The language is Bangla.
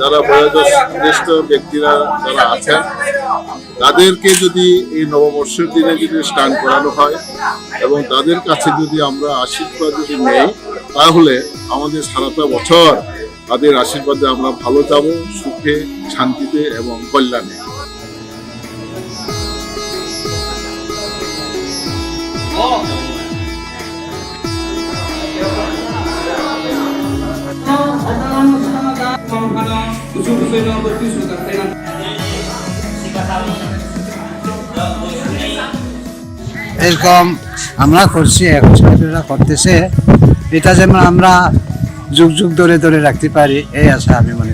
যারা বয়োজ্যেষ্ঠ ব্যক্তিরা যারা আছেন, তাদেরকে যদি এই নববর্ষের দিনে যদি স্নান করানো হয় এবং তাদের কাছে যদি আমরা আশীর্বাদ যদি নেই, তাহলে আমাদের সারাটা বছর তাদের আশীর্বাদে আমরা ভালো যাব, সুখে, শান্তিতে এবং কল্যাণে। এরকম আমরা করছি এখন ছেলেপেলেরা করতেছে। এটা যেমন আমরা যুগ যুগ ধরে ধরে রাখতে পারি, এই আশা আমি মনে